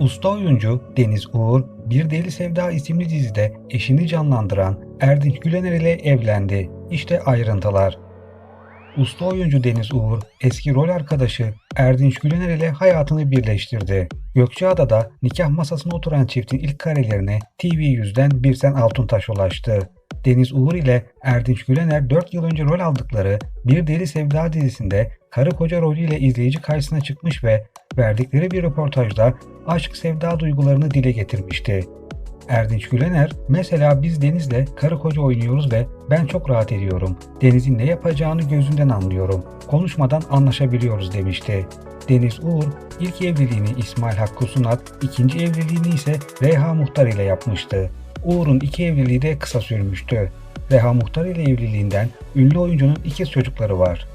Usta oyuncu Deniz Uğur, Bir Deli Sevda isimli dizide eşini canlandıran Erdinç Gülener ile evlendi. İşte ayrıntılar. Usta oyuncu Deniz Uğur, eski rol arkadaşı Erdinç Gülener ile hayatını birleştirdi. Gökçeada'da nikah masasına oturan çiftin ilk karelerine TV100'den Birsen Altuntaş ulaştı. Deniz Uğur ile Erdinç Gülener 4 yıl önce rol aldıkları Bir Deli Sevda dizisinde karı koca rolüyle izleyici karşısına çıkmış ve verdikleri bir röportajda aşk sevda duygularını dile getirmişti. Erdinç Gülener, mesela biz Deniz'le karı koca oynuyoruz ve ben çok rahat ediyorum. Deniz'in ne yapacağını gözünden anlıyorum. Konuşmadan anlaşabiliyoruz demişti. Deniz Uğur, ilk evliliğini İsmail Hakkı Sunat, ikinci evliliğini ise Reha Muhtar ile yapmıştı. Uğur'un iki evliliği de kısa sürmüştü. Reha Muhtar ile evliliğinden ünlü oyuncunun ikiz çocukları var.